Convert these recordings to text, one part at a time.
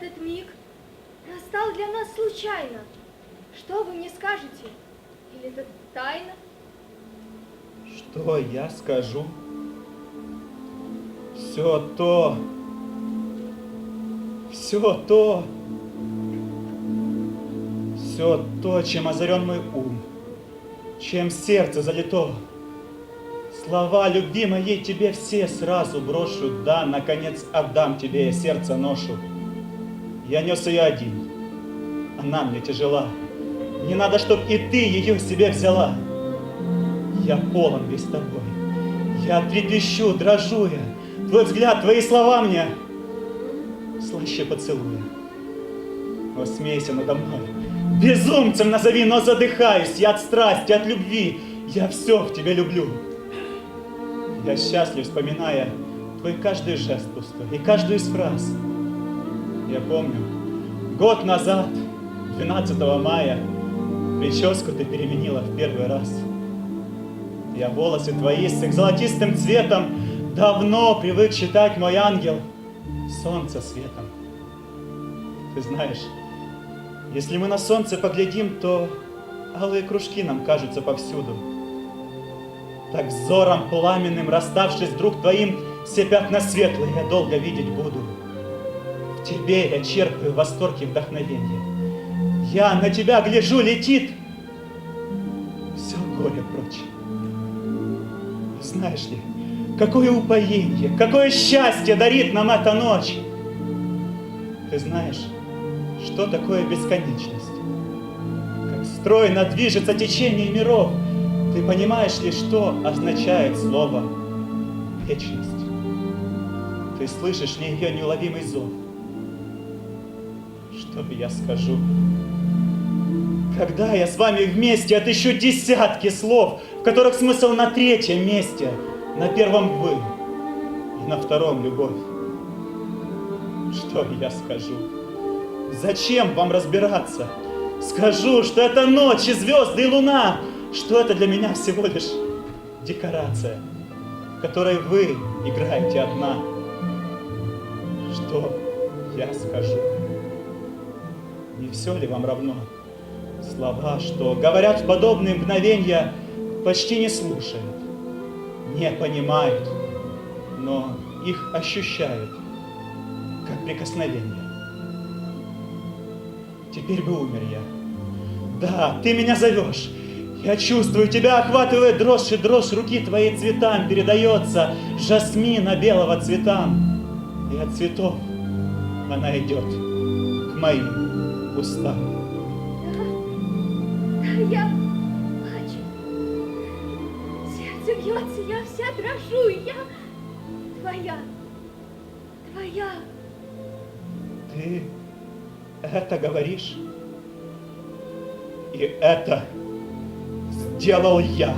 Этот миг настал для нас случайно. Что вы мне скажете? Или это тайна? Что я скажу? Все то, все то, все то, чем озарен мой ум, чем сердце залито. Слова любви моей тебе все сразу брошу, да, наконец отдам тебе я сердце ношу. Я нес ее один, она мне тяжела. Не надо, чтоб и ты ее себе взяла. Я полон весь тобой. Я трепещу, дрожу я. Твой взгляд, твои слова мне слаще поцелуя. О, смейся надо мной. Безумцем назови, но задыхаюсь я от страсти, от любви. Я все в тебе люблю. Я счастлив, вспоминая твой каждый жест пустой и каждую из фраз. Я помню, год назад, 12 мая, прическу ты переменила в первый раз. Я волосы твои с их золотистым цветом Давно привык считать мой ангел Солнце светом. Ты знаешь, если мы на солнце поглядим, то Алые кружки нам кажутся повсюду. Так взором пламенным, расставшись друг твоим, Все пятна светлые я долго видеть буду. Тебе я черпаю восторг и вдохновение. Я на тебя гляжу, летит все горе прочь. Знаешь ли, какое упоение, какое счастье дарит нам эта ночь. Ты знаешь, что такое бесконечность? Как стройно движется течение миров. Ты понимаешь ли, что означает слово вечность? Ты слышишь ли ее неуловимый зов? Что я скажу? Когда я с вами вместе отыщу десятки слов, в которых смысл на третьем месте, на первом вы и на втором любовь. Что я скажу? Зачем вам разбираться? Скажу, что это ночь и звезды и луна, что это для меня всего лишь декорация, в которой вы играете одна. Что я скажу? Не все ли вам равно? Слова, что говорят в подобные мгновения, почти не слушают, не понимают, но их ощущают, как прикосновение. Теперь бы умер я. Да, ты меня зовешь. Я чувствую, тебя охватывает дрожь, и дрожь руки твоей цветам передается жасмина белого цветам. И от цветов она идет к моим устам. Я плачу. Сердце бьется, я вся дрожу, я твоя, твоя. Ты это говоришь? И это сделал я.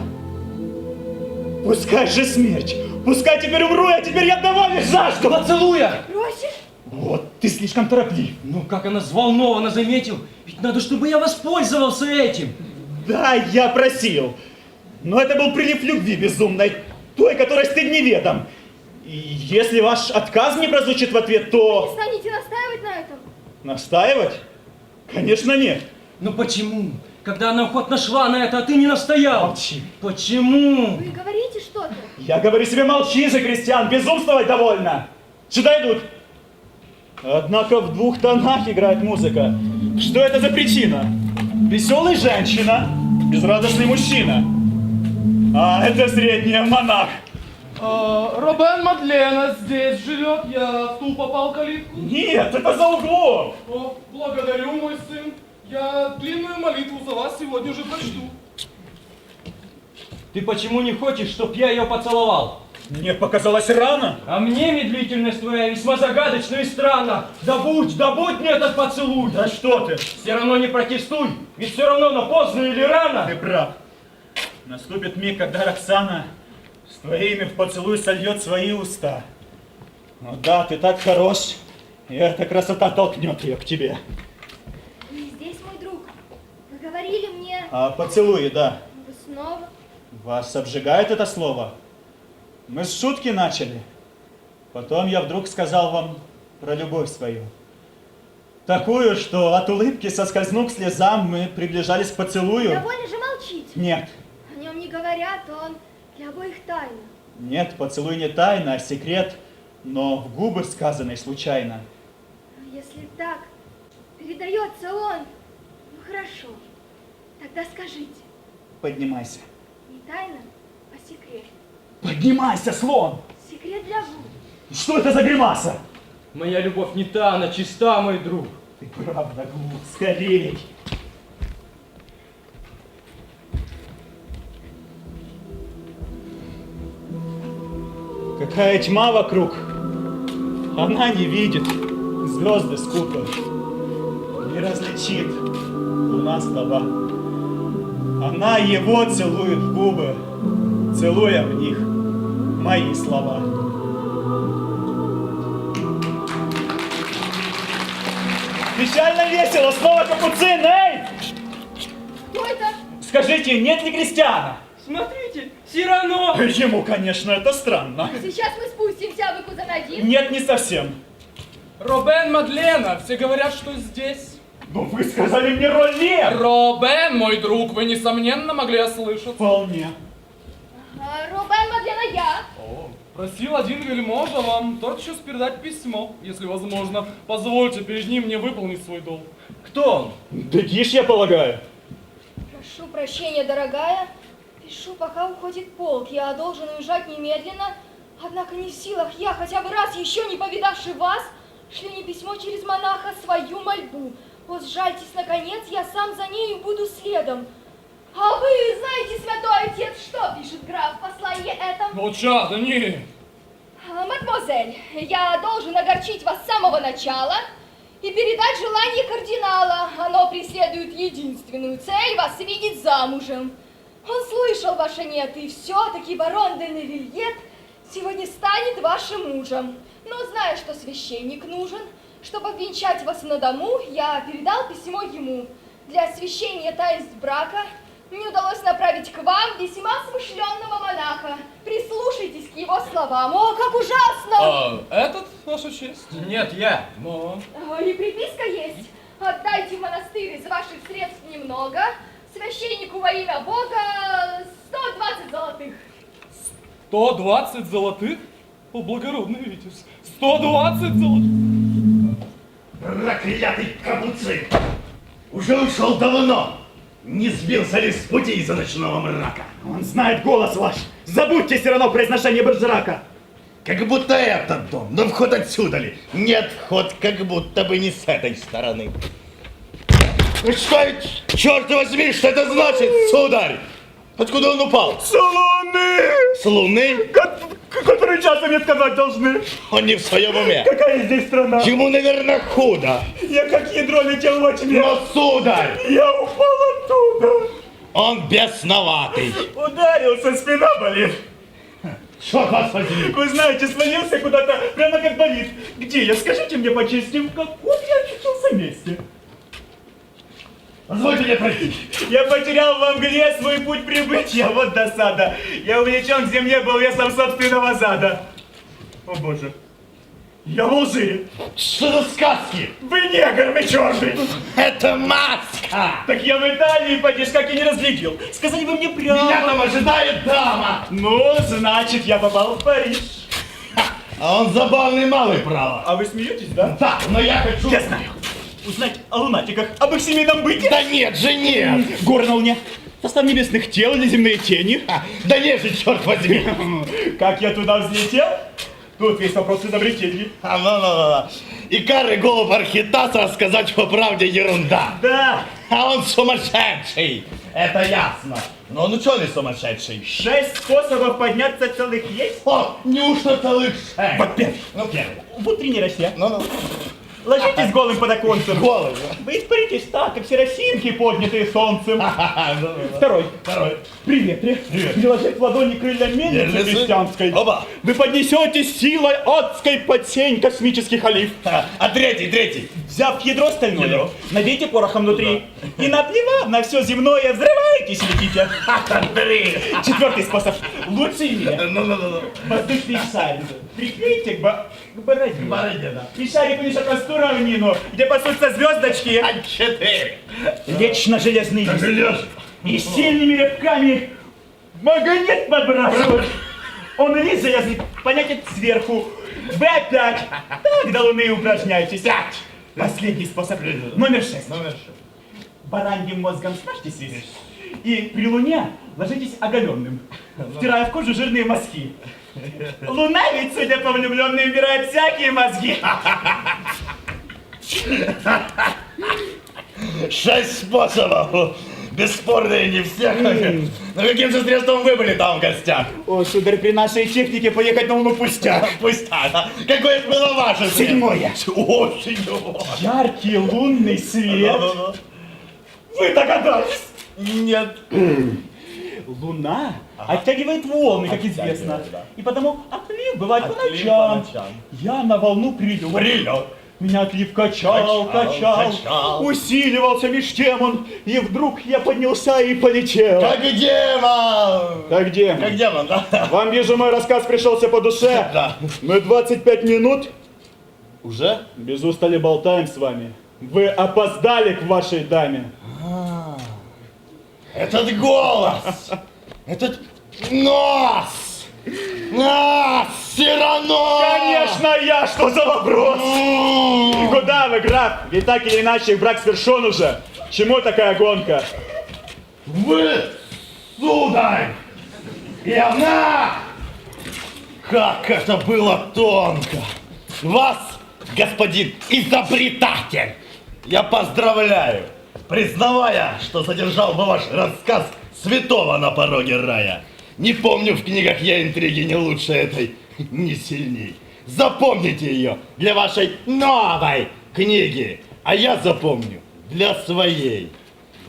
Пускай же смерть, пускай теперь умру, я теперь я доволен жажду. Поцелуя! Просишь? Вот, ты слишком тороплив. Ну, как она взволнованно заметил. Ведь надо, чтобы я воспользовался этим. Да, я просил. Но это был прилив любви безумной, той, которой стыд неведом. И если ваш отказ не прозвучит в ответ, Не то... станете настаивать на этом? Настаивать? Конечно, нет. Но почему? Когда она охотно шла на это, а ты не настоял. Молчи. Почему? Вы говорите что-то? Я говорю себе, молчи же, крестьян, безумствовать довольно. Сюда идут. Однако в двух тонах играет музыка. Что это за причина? Веселая женщина, безрадостный мужчина. А это средняя монах. А, Робен Мадлена здесь живет, я в ту попал калитку. Нет, это за углом. О, благодарю, мой сын. Я длинную молитву за вас сегодня же прочту. Ты почему не хочешь, чтоб я ее поцеловал? Мне показалось рано. А мне медлительность твоя весьма загадочна и странна. Да будь, да будь мне этот поцелуй. Да что ты? Все равно не протестуй, ведь все равно на поздно или рано. Ты прав. Наступит миг, когда Роксана с твоими в поцелуй сольет свои уста. Ну да, ты так хорош, и эта красота толкнет ее к тебе. Вы здесь, мой друг. Вы говорили мне... А поцелуи, да. Вы снова... Вас обжигает это слово? Мы с шутки начали. Потом я вдруг сказал вам про любовь свою. Такую, что от улыбки соскользнув к слезам, мы приближались к поцелую. Довольно же молчите. Нет, О нем не говорят, он для обоих тайна. нет, поцелуй не тайна, а секрет, но в губы сказанный случайно. Но если так передается он, ну хорошо, тогда скажите, Поднимайся. не тайна, а секрет. Поднимайся, слон! Секрет для губ. Что это за гримаса? Моя любовь не та, она чиста, мой друг. Ты правда глуп, скорей. Какая тьма вокруг. Она не видит, звезды скупают. Не различит луна слова. Она его целует в губы, целуя в них мои слова. Печально весело, снова капуцин, эй! Кто это? Скажите, нет ли крестьяна? Смотрите, Сирано! Ему, конечно, это странно. Сейчас мы спустимся, а вы куда надин? Нет, не совсем. Робен Мадлена, все говорят, что здесь. Но вы сказали мне роль Лер. Робен, мой друг, вы, несомненно, могли ослышаться. Вполне. А, Мадлена я. О, просил один вельможа вам тотчас передать письмо, если возможно. Позвольте перед ним мне выполнить свой долг. Кто он? Бегишь, я полагаю. Прошу прощения, дорогая. Пишу, пока уходит полк. Я должен уезжать немедленно. Однако не в силах я, хотя бы раз еще не повидавший вас, шлю не письмо через монаха свою мольбу. Вот сжальтесь, наконец, я сам за нею буду следом. А вы знаете, святой отец, что пишет граф в послании этом? Ну, чадо, не. А, Мадемуазель, я должен огорчить вас с самого начала и передать желание кардинала. Оно преследует единственную цель вас видеть замужем. Он слышал ваше нет, и все-таки барон де Невильет сегодня станет вашим мужем. Но зная, что священник нужен, чтобы обвенчать вас на дому, я передал письмо ему. Для освящения таинств брака мне удалось направить к вам весьма смышленного монаха. Прислушайтесь к его словам. О, как ужасно! А, этот, ваша честь? Нет, я. Но... О, И приписка есть. Отдайте в монастырь из ваших средств немного. Священнику во имя Бога 120 золотых. 120 золотых? О, благородный Витязь. 120 золотых? Проклятый капуцин! Уже ушел давно! Не сбился ли с пути из-за ночного мрака? Он знает голос ваш. Забудьте все равно произношение Бержерака. Как будто этот дом, но вход отсюда ли? Нет, вход как будто бы не с этой стороны. Что, черт возьми, что это значит, сударь? Откуда он упал? С луны! С луны? Который час мне сказать должны. Он не в своем уме. Какая здесь страна? Ему, наверное, худо. Я как ядро летел во тьме. Но, сударь, Я упал оттуда. он бесноватый. Ударился, спина болит. Черт вас возьми. Вы знаете, свалился куда-то, прямо как болит. Где я? Скажите мне по чести, в каком я очутился месте? Позвольте мне пройти. Я потерял во мгле свой путь прибытия, вот досада. Я увлечен к земле был весом собственного зада. О боже, я в лжи. Что за сказки? Вы негр, вы черный. Это маска! Так я в Италии, падишь, как и не разглядел. Сказали вы мне прямо. Меня там ожидает дама! Ну, значит, я попал в Париж. А он забавный малый, право. А вы смеетесь, да? Да, но я хочу... Я знаю. Узнать о лунатиках, об их семейном быте. Да нет же, нет! Горы на луне. Состав небесных тел или земные тени. А, Да нет же, черт возьми! Как я туда взлетел? Тут весь вопрос изобретений. А, ну, ну, ну, ну. И карый голубь Архитаса, сказать по правде, ерунда. Да, А он сумасшедший, это ясно. Но что не сумасшедший? шесть способов подняться целых есть. О, неужто целых шесть? Вот первый. Ну, первый. В утренней росе. Ну, ну, Ложитесь голым под оконцем. голый. Вы испаритесь так, как все росинки, поднятые солнцем. Ну, ну, ну. Второй. Второй. При ветре, Привет. приложив ладони крылья мельницы Мельницы. крестьянской, Оба. вы поднесете силой адской под сень космических олив. А, а третий, третий. Взяв ядро стальное, Ядро. набейте порохом внутри и наплевав на все земное, взрываетесь и летите. Три. Четвертый способ. Луция, Ну-ну-ну. воздушный шарик. Приклейте к, бо- к бороде. Бороде, да. И шарик унесет вас в ту равнину, где пасутся звездочки. А четыре. Вечно железный лист. Желез. И сильными рыбками магнит подбрасывает. Он лист железный понятен сверху. Вы опять так до луны упражняетесь. Последний способ. Номер шесть. Номер шесть. Бараньим мозгом смажьте связь. И при луне ложитесь оголенным, втирая в кожу жирные мозги. Луна ведь, судя по влюбленным, убирает всякие мозги. Шесть способов. Бесспорные не всех. Но каким же средством вы были там в гостях? О, сударь, при нашей технике поехать на луну пустяк. Пусть так. а? Какое же было ваше? Седьмое. О, седьмое. Яркий лунный свет. Вы догадались? Нет. Луна оттягивает волны, как известно. да. И потому отлив бывает по Отлив ночам. по ночам. Я на волну прилет. Прилет. Меня отлив качал, Качал, качал, качал. усиливался меж тем он, и вдруг я поднялся и полетел. Как демон. Как демон. Как демон, да? Вам, вижу, мой рассказ пришелся по душе. Да. Мы 25 минут Уже? без устали болтаем с вами. Вы опоздали к вашей даме. Этот голос! Этот нос! Нос! Сирано! Конечно, я! Что за вопрос? Куда вы, граф? Ведь так или иначе брак свершен уже. Чему такая гонка? Вы, сударь! И она! Как это было тонко! Вас, господин изобретатель, я поздравляю, признавая, что задержал бы ваш рассказ святого на пороге рая. Не помню в книгах я интриги не лучше этой, не сильней. Запомните ее для вашей новой книги, а я запомню для своей.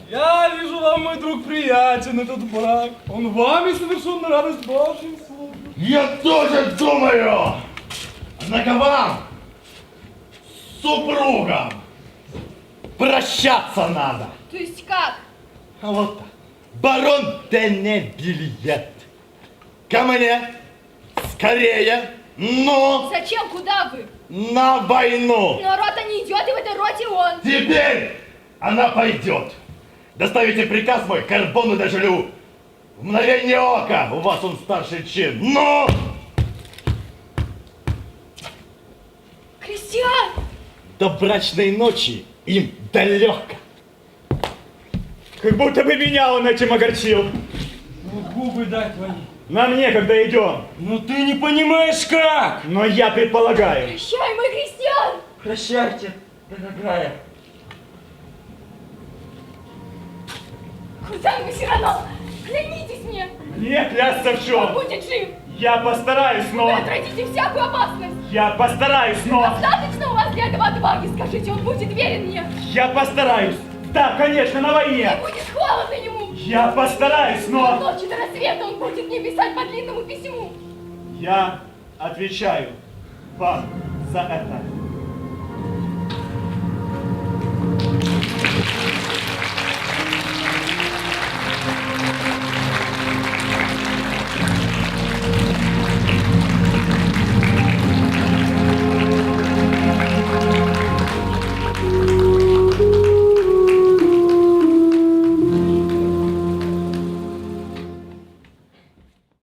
Я вижу вам, мой друг, приятен этот брак. Он вами совершенно радость Божьим служит. Я тоже думаю! Однако вам, супругам, прощаться надо. То есть как? А вот так. Барон Денебильет. Ко мне. Скорее. Ну, Зачем? Куда вы? на войну. Но рота не идет, и в этой роте он. Теперь она пойдет. Доставите приказ мой Карбону Дежелю. В мгновение ока у вас он старший чин. Ну! Кристиан! До брачной ночи им далеко. Как будто бы меня он этим огорчил. Ну, губы дай твои. Нам некогда идем. Ну ты не понимаешь как! Но я предполагаю. Прощай, мой Кристиан! Прощайте, дорогая. Кузен Мусирано, клянитесь мне, Мне клясться в он чем? будет жив. Я постараюсь, Вы но... отразите всякую опасность. Я постараюсь, но... Достаточно у вас для этого отваги, скажите, он будет верен мне. Я постараюсь. Да, конечно, на Не войне. будет холодно. Я постараюсь, но... Ночи до рассвета он будет мне писать по длинному письму. Я отвечаю вам за это.